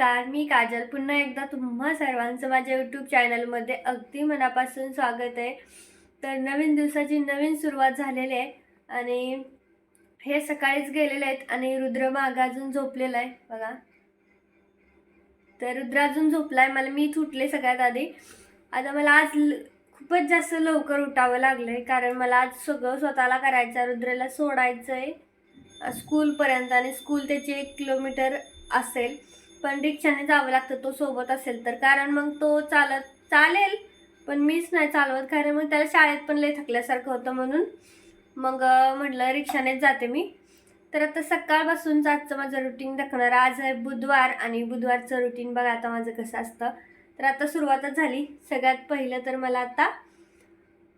नमस्कार मी काजल. पुन्हा एकदा तुम्हा सर्वांचं माझ्या यूट्यूब चॅनलमध्ये अगदी मनापासून स्वागत आहे. तर नवीन दिवसाची नवीन सुरुवात झालेली आहे आणि हे सकाळीच गेलेले आहेत आणि रुद्रमाग अजून झोपलेला आहे. बघा. तर रुद्र अजून झोपला आहे मला मी उठले सगळ्यात आधी. आता मला आज ल- खूपच जास्त लवकर उठावं लागलं आहे कारण मला आज सगळं स्वतःला करायचं आहे. रुद्रला सोडायचं आहे स्कूलपर्यंत आणि स्कूल त्याची एक किलोमीटर असेल. पण रिक्षाने जावं लागतं तो सोबत असेल तर. कारण मग तो चालत चालेल पण मीच नाही चालवत. कारण मग त्याला शाळेत पण लय थकल्यासारखं होतं म्हणून. मग म्हटलं रिक्षानेच जाते मी. तर आता सकाळपासून आजचं माझं रुटीन दाखवणार. आज आहे बुधवार आणि बुधवारचं रुटीन बघा आता माझं कसं असतं. तर आता सुरुवातच झाली. सगळ्यात पहिलं तर मला आता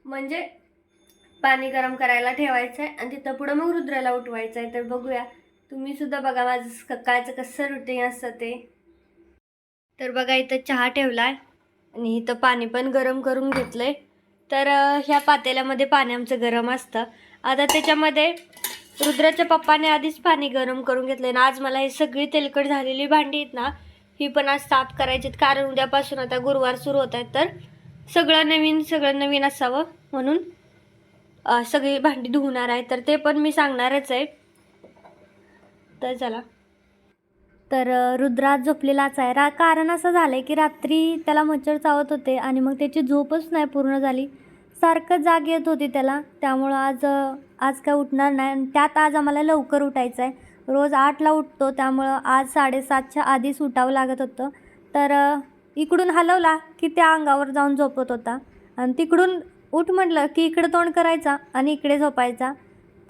म्हणजे पाणी गरम करायला ठेवायचं आहे आणि तिथं पुढं मग रुद्राला उठवायचं आहे तर बघूया. तुम्ही सुद्धा बघा माझं सकाळचं कसं रुटीन असतं ते. तर बघा इथं चहा ठेवला आहे आणि इथं पाणी पण गरम करून घेतलं आहे तर ह्या पातेल्यामध्ये पाणी आमचं गरम असतं. आता त्याच्यामध्ये रुद्राच्या पप्पाने आधीच पाणी गरम करून घेतलं आहे ना आज मला ही सगळी तेलकट झालेली भांडी आहेत ना ही पण आज साफ करायची आहेत. कारण उद्यापासून आता गुरुवार सुरू होत आहेत तर सगळं नवीन सगळं नवीन असावं म्हणून सगळी भांडी धुवणार आहे. तर ते पण मी सांगणारच आहे. तर चला. तर रुद्रात झोपलेलाच आहे. रा कारण असं झालं आहे की रात्री त्याला मच्छर चावत होते आणि मग त्याची झोपच नाही पूर्ण झाली. सारखं जाग येत होती त्याला. त्यामुळं आज आज काय उठणार नाही आणि त्यात आज आम्हाला लवकर उठायचं आहे रोज आठला उठतो. त्यामुळं आज साडेसातच्या आधीच उठावं लागत होतं. तर इकडून हलवला की त्या अंगावर जाऊन झोपत होता. आणि तिकडून उठ म्हटलं की इकडं तोंड करायचा आणि इकडे झोपायचा.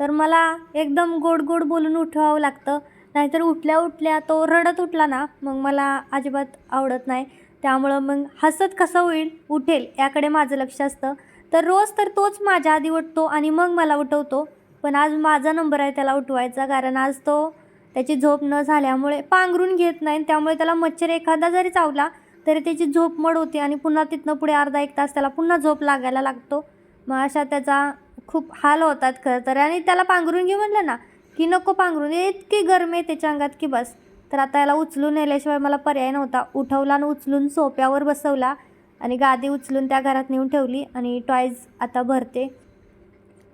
तर मला एकदम गोड गोड बोलून उठवावं लागतं. नाहीतर उठल्या उठल्या तो रडत उठला ना मग मला अजिबात आवडत नाही. त्यामुळं मग हसत कसं होईल? उठेल याकडे माझं लक्ष असतं. तर रोज तर तोच माझ्या आधी उठतो आणि मग मला उठवतो. पण आज माझा नंबर आहे त्याला उठवायचा कारण आज तो त्याची झोप न झाल्यामुळे पांघरून घेत नाही त्यामुळे त्याला मच्छर एखादा जरी चावला तरी त्याची झोप मड होती आणि पुन्हा तिथनं पुढे अर्धा एक तास त्याला पुन्हा झोप लागायला लागतो. मग अशा त्याचा खूप हाल होतात खरं तर. आणि त्याला पांघरून घे म्हटलं ना की नको पांघरून. इतकी गरमी आहे त्याच्या अंगात की बस. तर आता याला उचलून नेल्याशिवाय मला पर्याय नव्हता. उठवला आणि उचलून सोप्यावर बसवला आणि गादी उचलून त्या घरात नेऊन ठेवली आणि टॉयज आता भरते.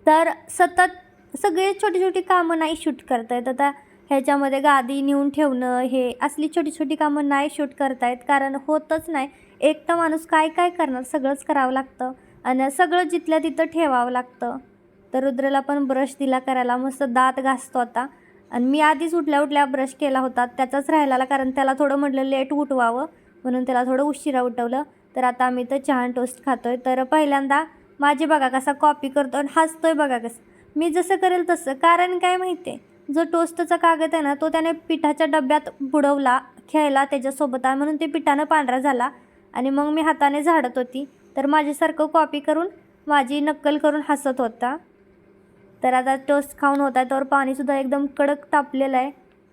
तर सतत सगळे छोटी छोटी कामं नाही शूट करतायत. आता ह्याच्यामध्ये गादी नेऊन ठेवणं हे असली छोटी छोटी कामं नाही शूट करतायत. कारण होतच नाही. एकटा माणूस काय काय करणार? सगळंच करावं लागतं. आणि सगळं जिथल्या तिथं ठेवावं लागतं. तर रुद्रला पण ब्रश दिला करायला. मस्त दात घासतो आता. आणि मी आधीच उठल्या उठल्या ब्रश केला होता. त्याचाच राहिलेला कारण त्याला थोडं म्हटलं लेट उठवावं. म्हणून त्याला थोडं उशिरा उठवलं. तर आता आम्ही तर चहा टोस्ट खातोय. तर पहिल्यांदा माझी बघा कसा कॉपी करतो आणि हसतोय बघा कसं. मी जसं करेल तसं. कारण काय माहिती आहे जो टोस्टचा कागद आहे ना तो त्याने पिठाच्या डब्यात बुडवला खेळला त्याच्यासोबत. आहे म्हणून ते पिठानं पांढरा झाला. आणि मग मी हाताने झाडत होती. तर माझ्यासारखं कॉपी करून माझी नक्कल करून हसत होता. तर आता टोस्ट खाऊन होता तर पाणीसुद्धा एकदम कडक तापलेलं आहे.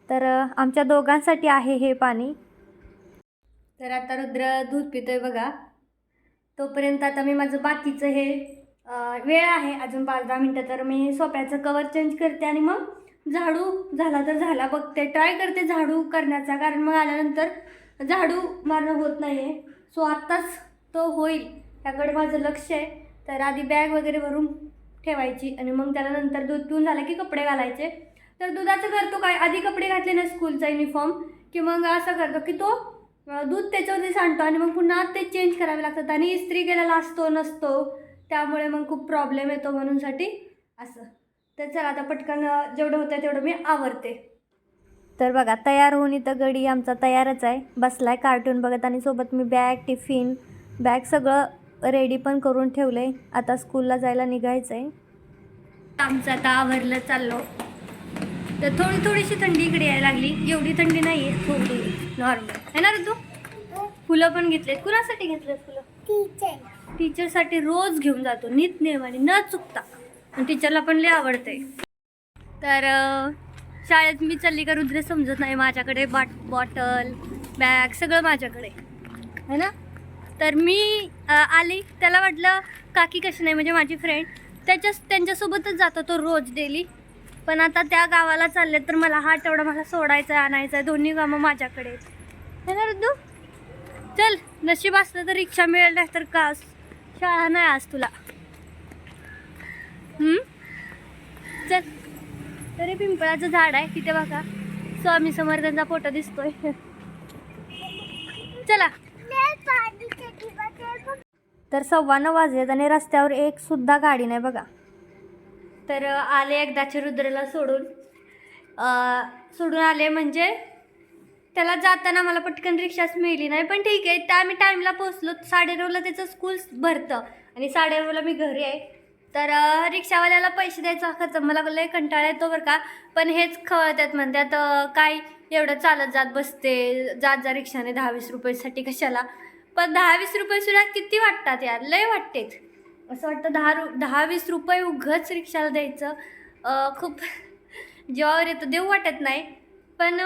तर आमच्या दोघांसाठी आहे हे पाणी. तर आता रुद्र दूध पितोय बघा. तोपर्यंत आता मी माझं बाकीचं हे वेळ आहे अजून पाच दहा मिनटं तर मी सोप्याचं कवर चेंज करते आणि मग झाडू झाला तर झाला बघते. ट्राय करते झाडू करण्याचा कारण मग आल्यानंतर झाडू मारणं होत नाही आहे सो आत्ताच तो होईल. त्याकडे माझं लक्ष आहे. तर आधी बॅग वगैरे भरून ठेवायची आणि मग त्याला नंतर दूध पिऊन झालं की कपडे घालायचे. तर दुधाचं करतो काय आधी कपडे घातले ना स्कूलचा युनिफॉर्म की मग असं करतो की तो दूध त्याच्यावरती सांडतो आणि मग पुन्हा ते चेंज करावे लागतात आणि इस्त्री केलेला असतो नसतो. त्यामुळे मग खूप प्रॉब्लेम येतो म्हणूनसाठी असं. तर चला आता पटकन जेवढं होतं तेवढं मी आवरते. तर बघा तयार होऊन इथं गडी आमचा तयारच आहे. बसला आहे कार्टून बघत आणि सोबत मी बॅग टिफिन बॅग सगळं रेडी पण करून ठेवलं आहे आता स्कूलला जायला निघायचं आहे आमचं आता आवरलं चाललो. तर थोडी थोडीशी थंडी इकडे यायला लागली. एवढी थंडी नाही आहे थोडी नॉर्मल आहे ना रे तू फुलं पण घेतलेत. कुणासाठी घेतलेत फुलं? टीचर टीचरसाठी रोज घेऊन जातो. नित नियमाने न चुकता. आणि टीचरला पण लय आवडते तर शाळेत मी चालली का रुद्र समजत नाही. माझ्याकडे बाट बॉटल बॅग सगळं माझ्याकडे. है ना? तर मी आली. त्याला वाटलं काकी कशी नाही म्हणजे माझी फ्रेंड त्याच्याच त्यांच्यासोबतच जातो तो रोज डेली पण आता त्या गावाला चालले तर मला हा आठवडा मला सोडायचा आहे आणायचा आहे दोन्ही कामं माझ्याकडे आहेत. ना रुद्दू चल नशीब असलं तर रिक्षा मिळेल नाही तर का शाळा नाही आज तुला. चल. तरी पिंपळाचं झाड आहे तिथे बघा. स्वामी समर्थांचा फोटो दिसतोय. चला. तर सव्वा नऊ वाजलेत आणि रस्त्यावर एक सुद्धा गाडी नाही बघा. तर आले एकदाचे रुद्रला सोडून. सोडून आले म्हणजे त्याला जाताना मला पटकन रिक्षाच मिळली नाही. पण ठीक आहे त्या आम्ही टाईमला पोचलो साडेनऊला त्याचं स्कूल भरतं. आणि साडेनऊला मी घरी आहे. तर रिक्षावाल्याला पैसे द्यायचा खर्च. मला लय कंटाळा येतो बरं का. पण हेच खवळतात म्हणतात काय एवढं चालत जात बसते. जात जा रिक्षाने दहा वीस रुपयासाठी कशाला? पण दहा वीस रुपये सुद्धा किती वाटतात यार? लय वाटतेत असं वाटतं दहा रु दहा वीस रुपये उघंच रिक्षाला द्यायचं. खूप जेवावर येतं. देऊ वाटत नाही. पण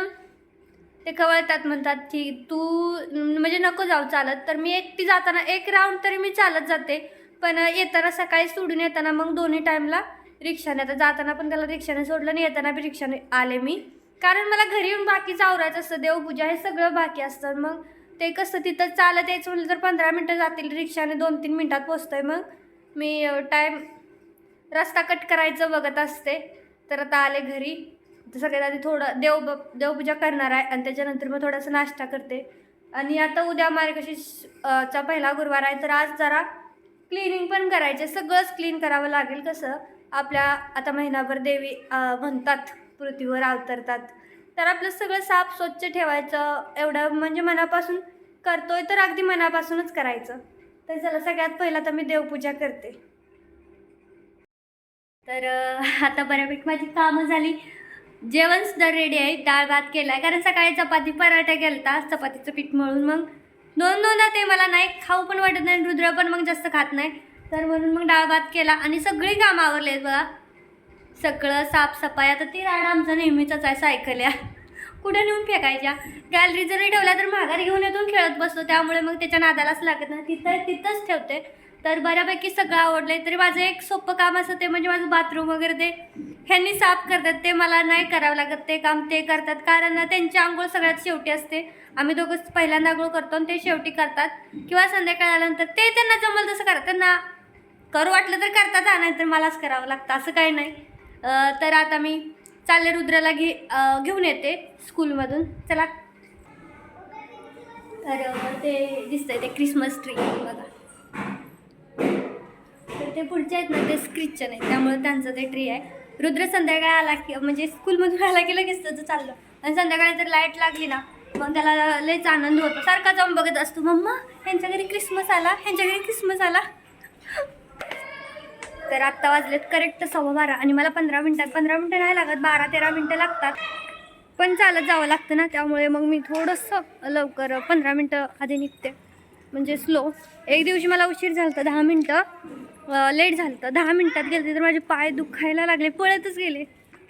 ते कवळतात म्हणतात की तू म्हणजे नको जाऊ चालत. तर मी एकटी जाताना एक राऊंड तरी मी चालत जाते. पण येताना सकाळी सोडून येताना मग दोन्ही टाईमला रिक्षाने. आता जाताना पण त्याला रिक्षाने सोडलं आणि येताना बी रिक्षाने आले मी. कारण मला घरी येऊन बाकीचं आवरायचं असतं. देवपूजा हे सगळं बाकी असतं. मग ते कसं तिथं चालत यायचं म्हणलं तर पंधरा मिनटं जातील. रिक्षाने दोन तीन मिनटात पोचतोय मग. मी टाईम रस्ता कट करायचं बघत असते. तर आता आले घरी. तर सगळ्यात आधी थोडं देव देवपूजा करणार आहे आणि त्याच्यानंतर मग थोडासा नाश्ता करते. आणि आता उद्या मार्गशीर्ष चा पहिला गुरुवार आहे. तर आज जरा क्लिनिंग पण करायचे. सगळंच क्लीन करावं लागेल कसं. आपल्या आता महिनाभर देवी म्हणतात पृथ्वीवर अवतरतात. तर आपलं सगळं साफ स्वच्छ ठेवायचं. एवढं म्हणजे मनापासून करतोय तर अगदी मनापासूनच करायचं. तर चला सगळ्यात पहिला तर मी देवपूजा करते. तर आता बऱ्यापैकी माझी कामं झाली. जेवण सुद्धा रेडी आहे. डाळ भात केला आहे कारण सकाळी चपाती पराठा केलता. चपातीचं पीठ मळून मग दोन दोनदा ते मला नाही खाऊ पण वाटत नाही रुद्र पण मग जास्त खात नाही. तर म्हणून मग डाळ भात केला आणि सगळी कामं आवरली आहेत बघा. सगळं साफसफाई. आता ती राड आमचा नेहमीचाच आहे सायकल्या कुठे नेऊन फेकायच्या? गॅलरी जरी ठेवल्या तर माघार घेऊन येतून खेळत बसतो. त्यामुळे मग त्याच्या नादालाच लागत नाही. तिथं तिथंच ठेवते. तर बऱ्यापैकी सगळं आवडलं आहे तरी माझं एक सोपं काम असं ते म्हणजे माझं बाथरूम वगैरे ते ह्यांनी साफ करतात. ते मला नाही करावं लागत. ते काम ते करतात. कारण त्यांची आंघोळ सगळ्यात शेवटी असते. आम्ही दोघंच पहिल्यांदा आंघोळ करतो आणि ते शेवटी करतात. किंवा संध्याकाळ आल्यानंतर ते त्यांना जमल तसं करतात. त्यांना करू वाटलं तर करतात. हा, नाहीतर मलाच करावं लागतं. असं काही नाही. तर आता मी चालले रुद्राला घे घेऊन येते स्कूलमधून. चला. तर ते दिसतंय ते क्रिसमस ट्री बघा. तर ते पुढचे आहेत ना ते ख्रिश्चन आहे त्यामुळे त्यांचं ते ट्री आहे. रुद्र संध्याकाळी आला की म्हणजे स्कूलमधून आला की लगेच त्याचं चाललं. आणि संध्याकाळी जर लाइट लागली ना मग त्याला लयच आनंद होतो. सारखा जाऊन बघत असतो. मम्मा ह्यांच्या घरी क्रिसमस आला ह्यांच्या घरी क्रिसमस आला. तर आत्ता वाजलेत करेक्ट सव्वा बारा आणि मला पंधरा मिनटात पंधरा मिनटं नाही लागत बारा तेरा मिनटं लागतात. पण चालत जावं लागतं ना त्यामुळे मग मी थोडंसं लवकर पंधरा मिनटं आधी निघते. म्हणजे स्लो एक दिवशी मला उशीर झाला होता दहा मिनटं. लेट झालं होतं दहा मिनटात गेले तर माझे पाय दुखायला लागले पळतच गेले.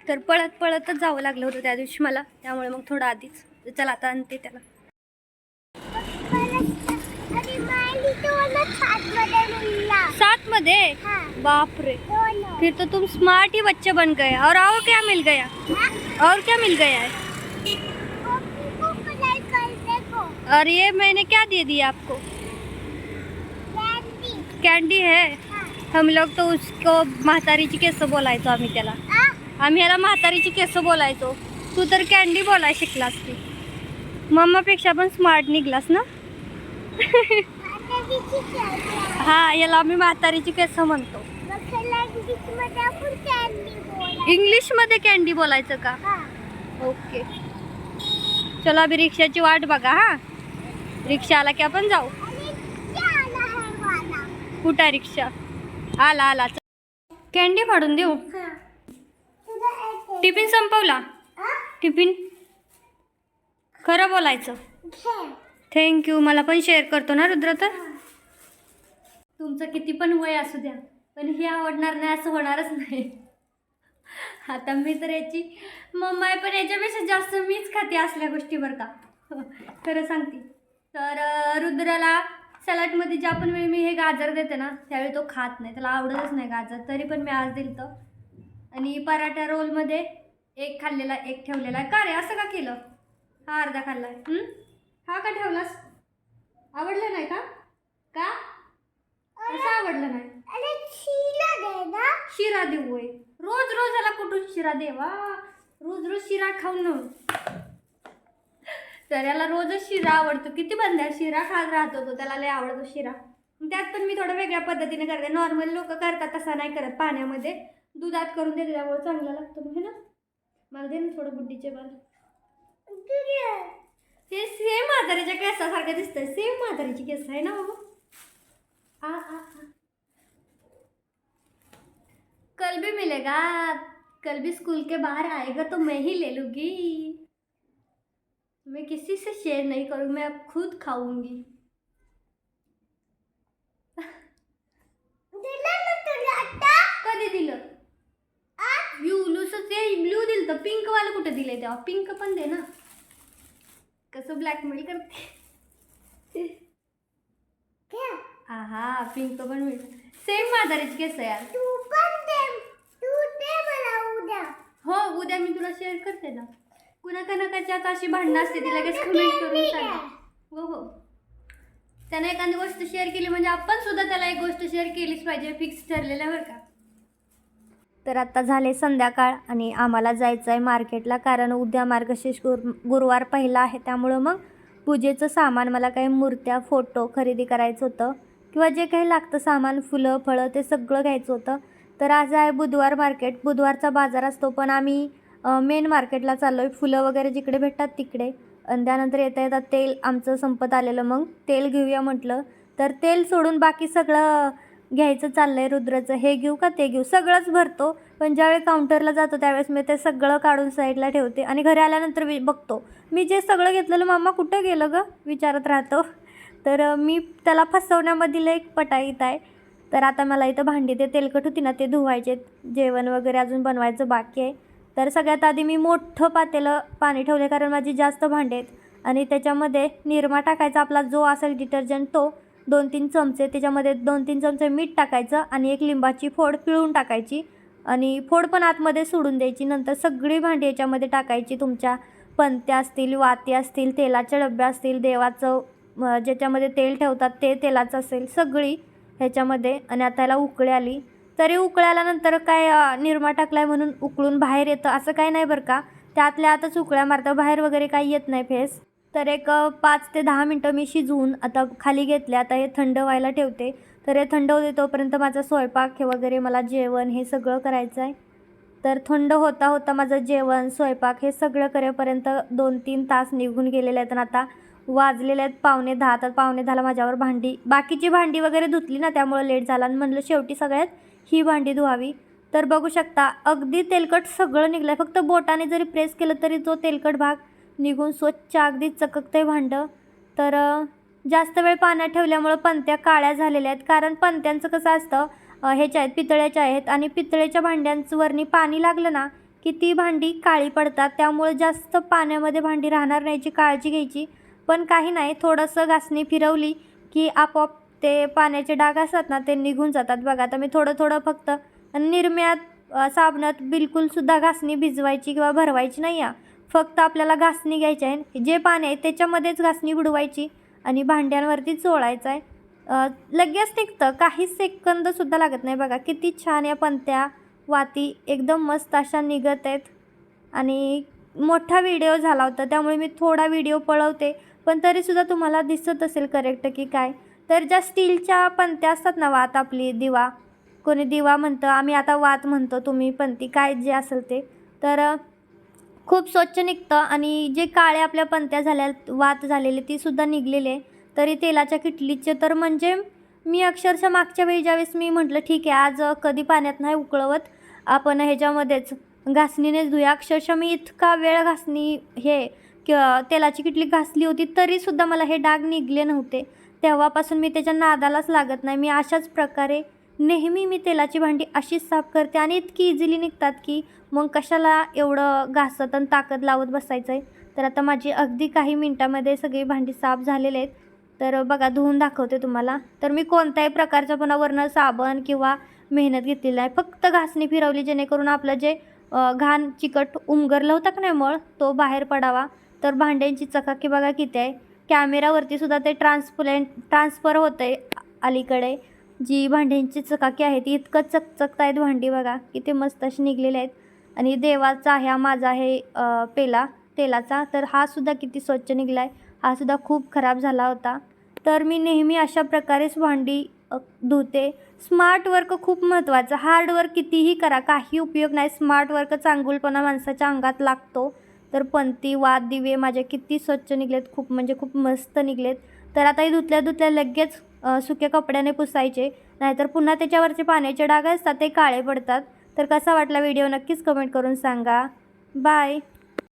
तर पळत पळतच जावं लागलं होतं त्या दिवशी मला. त्यामुळे मग थोडं आधीच. चला आता आणते त्याला. मध्ये बाप रे। फिर तो तुम स्मार्ट ही बच्चे बन गए। और और क्या मिल गया? और क्या मिल गया है? और ये मैंने क्या दे दिया आपको? कॅन्डी है। हम लोग तो उसको म्हातारीची केस बोलायचो आम्ही त्याला। आम्ही याला म्हातारीची केस बोलायचो तू। तर कॅन्डी बोलाय शिकलास की मम्मापेक्षा पण स्मार्ट निघलास ना? हा याला आम्ही म्हातारीची केस म्हणतो. इंग्लिशमध्ये कॅन्डी बोलायचं का? ओके. चलो अभी रिक्षाची वाट बघा हा. रिक्षा आला की आपण जाऊ. कुठं रिक्षा? आला आला. कॅन्डी फाडून देऊ. टिफिन संपवला? टिफिन? खरं बोलायचं. थँक्यू मला पण शेअर करतो ना रुद्र तर? तुमचं किती पण वय असू द्या पण हे आवडणार नाही असं होणारच नाही. आता मी तर याची मम्मा आहे पण याच्यापेक्षा जास्त मीच खाते असल्या गोष्टी बरं का. खरं सांगते. तर रुद्राला सॅलडमध्ये ज्या पण वेळी मी हे गाजर देते ना त्यावेळी तो खात नाही त्याला आवडतच नाही गाजर तरी पण मी आज दिलं तर आणि पराठा रोलमध्ये एक खाल्लेला एक ठेवलेला आहे. का रे असं का केलं? हा अर्धा खाल्ला. आहे हा का ठेवलास? आवडलं नाही का? का? कसं आवडलं नाही? शिरा देऊ होय. रोज रोज याला कुठून शिरा देवा रोज रोज शिरा खाऊन न तर याला रोजच शिरा आवडतो. किती बंद्या शिरा खात राहतो तो. त्याला लय आवडतो शिरा. त्यात पण मी थोडं वेगळ्या पद्धतीने करते. नॉर्मल लोक करतात तसा नाही करत पाण्यामध्ये. दुधात करून देते त्यामुळे चांगला लागतो है ना? मला दे ना थोडं बुड्डीचे बाल हे सेम म्हातारीच्या केसासारखं दिसतंय. सेम म्हातारीची केस आहे ना बाबा आ आ आ कल भी मिलेगा। कल भी स्कूल के बाहर आएगा तो मैं ही ले लूँगी। मैं किसी से शेयर नहीं करूँ मैं अब खुद खाऊँगी। कधी दिलं ब्लूच ते ब्लू दिलं? तर पिंक वाला कुठे दिले तेव्हा पिंक पण दे ना कसं ब्लॅकमेल करते हा हा पिंक पण मिळत. सेम म्हातारीची केस आहे यार. हो उद्या मी तुला शेअर करते ना. कुणा कनकाच्यात अशी भांडणं असते ती लगेच कमेंट करून सांगा हो हो. त्याने एखादी गोष्ट शेअर केली म्हणजे आपण सुद्धा त्याला एक गोष्ट शेअर केलीच पाहिजे फिक्स ठरलेल्या बरं का. तर आता झाले संध्याकाळ आणि आम्हाला जायचं आहे मार्केटला कारण उद्या मार्गशीर्ष गुर गुरुवार पहिला आहे त्यामुळं मग पूजेचं सामान मला काही मूर्त्या फोटो खरेदी करायचं होतं. किंवा जे काही लागतं सामान फुलं फळं ते सगळं घ्यायचं होतं. तर आज आहे बुधवार मार्केट बुधवारचा बाजार असतो पण आम्ही मेन मार्केटला चाललो आहे फुलं वगैरे जिकडे भेटतात तिकडे. आणि त्यानंतर येता येतात तेल आमचं संपत आलेलं. मग तेल घेऊया म्हटलं. तर तेल सोडून बाकी सगळं घ्यायचं चाललं आहे रुद्राचं. हे घेऊ का ते घेऊ? सगळंच भरतो. पण ज्यावेळी काउंटरला जातो त्यावेळेस मी ते सगळं काढून साईडला ठेवते. आणि घरी आल्यानंतर मी बघतो. मी जे सगळं घेतलेलं मामा कुठं गेलं गं? विचारत राहतो. तर मी त्याला फसवण्यामधील एक पटाईत आहे. तर आता मला इथं भांडी ते तेलकट होती ना ते धुवायचे जेवण वगैरे अजून बनवायचं बाकी आहे. तर सगळ्यात आधी मी मोठं पातेलं पाणी ठेवले कारण माझी जास्त भांडी आहेत. आणि त्याच्यामध्ये निरमा टाकायचा आपला जो असेल डिटर्जंट तो दोन तीन चमचे. त्याच्यामध्ये दोन तीन चमचे मीठ टाकायचं आणि एक लिंबाची फोड पिळून टाकायची. आणि फोड पण आतमध्ये सोडून द्यायची. नंतर सगळी भांडी याच्यामध्ये टाकायची. तुमच्या पंत्या असतील वाती असतील तेलाच्या डब्या असतील देवाचं ज्याच्यामध्ये तेल ठेवतात ते तेलाचं असेल सगळी ह्याच्यामध्ये. आणि आता याला उकळी आली. तरी उकळी काय अ, निरमा टाकलाय म्हणून उकळून बाहेर येतं. असं काही नाही बरं का. त्यातल्या आतच उकळ्या मारतं. बाहेर वगैरे काही येत नाही फेस. तर एक पाच ते दहा मिनटं मी शिजवून आता खाली घेतले. आता हे थंड व्हायला ठेवते. तर हे थंड होते तोपर्यंत माझा स्वयंपाक हे वगैरे मला जेवण हे सगळं करायचं आहे. तर थंड होता होता माझं जेवण स्वयंपाक हे सगळं करेपर्यंत दोन तीन तास निघून गेलेले आहेत. आणि आता वाजलेले आहेत पावणे दहा. तर पावणे दहाला माझ्यावर भांडी बाकीची भांडी वगैरे धुतली ना त्यामुळं लेट झाला आणि म्हणलं शेवटी सगळ्यात ही भांडी धुवावी. तर बघू शकता अगदी तेलकट सगळं निघलं आहे फक्त बोटाने जरी प्रेस केलं तरी जो तेलकट भाग निघून स्वच्छ अगदी चककते भांडं. तर जास्त वेळ पाण्यात ठेवल्यामुळं पंत्या काळ्या झालेल्या आहेत. कारण पंत्यांचं कसं असतं ह्याच्या आहेत पितळ्याच्या आहेत आणि पितळेच्या भांड्यांवरनी पाणी लागलं ना की ती भांडी काळी पडतात. त्यामुळे जास्त पाण्यामध्ये भांडी राहणार नाही याची काळजी घ्यायची. पण काही नाही थोडंसं घासणी फिरवली की आपोआप ते पाण्याचे डाग असतात ना ते निघून जातात बघा. आता मी थोडं थोडं फक्त निरम्यात साबणात बिलकुलसुद्धा घासणी भिजवायची किंवा भरवायची नाही आहे. फक्त आपल्याला घासणी घ्यायची आहे. जे पाणी आहे त्याच्यामध्येच घासणी बुडवायची आणि भांड्यांवरती चोळायचं आहे. लगेच निघतं. काही सेकंदसुद्धा लागत नाही बघा. किती छान या पंत्या वाती एकदम मस्त अशा निघत आहेत. आणि मोठा व्हिडिओ झाला होता त्यामुळे मी थोडा व्हिडिओ पळवते. पण तरीसुद्धा तुम्हाला दिसत असेल करेक्ट की काय? तर ज्या स्टीलच्या पंत्या असतात ना वात आपली दिवा. कोणी दिवा म्हणतं आम्ही आता वात म्हणतो तुम्ही पंती काय जे असेल ते. तर खूप स्वच्छ निघतं आणि जे काळे आपल्या पंत्या झाल्या वात झालेले तीसुद्धा निघलेले. तरी तेलाच्या किटलीचे तर म्हणजे मी अक्षरशः मागच्या वेळी ज्यावेळेस मी म्हटलं ठीक आहे आज कधी पाण्यात नाही उकळवत. आपण ह्याच्यामध्येच घासणीनेच धुया. अक्षरशः मी इतका वेळ घासणी हे क तेलाची किटली घासली होती तरीसुद्धा मला हे डाग निघले नव्हते. तेव्हापासून मी त्याच्या नादालाच लागत नाही. मी अशाच प्रकारे नेहमी मी तेलाची भांडी अशीच साफ करते आणि इतकी इझिली निघतात की मग कशाला एवढं घासत आणि ताकद लावत बसायचं आहे तर आता माझी अगदी काही मिनटामध्ये सगळी भांडी साफ झालेले आहेत. तर बघा धुवून दाखवते तुम्हाला. तर मी कोणत्याही प्रकारचं पुन्हा साबण किंवा मेहनत घेतलेली आहे. फक्त घासणी फिरवली जेणेकरून आपलं जे घाण चिकट उमगरलं होतं का नाही मळ तो बाहेर पडावा. तर भांड्यांची चकाकी बघा किती आहे. कॅमेरावरती सुद्धा ते ट्रान्सपरंट ट्रान्सफर होतं आहे अलीकडे. जी भांड्यांची चकाकी आहे ती इतकं चकचकत आहेत भांडी बघा. किती मस्त अशी निघलेली आहेत. आणि देवाचा हा माझा आहे पेला तेलाचा. तर हा सुद्धा किती स्वच्छ निघला आहे हा सुद्धा खूप खराब झाला होता. तर मी नेहमी अशा प्रकारेच भांडी धुते. स्मार्ट वर्क खूप महत्त्वाचं. हार्ड वर्क कितीही करा काही उपयोग नाही. स्मार्ट वर्क चांगुलपणा माणसाच्या अंगात लागतो. तर पणती वाद दिवे माझे किती स्वच्छ निघलेत खूप म्हणजे खूप मस्त निघलेत. तर आता हे धुतल्या धुतल्या लगेच सुक्या कपड्याने पुसायचे. नाहीतर पुन्हा त्याच्यावरचे पाण्याचे डाग असतात ते काळे पडतात. तर कसा वाटला व्हिडिओ नक्कीच कमेंट करून सांगा. बाय.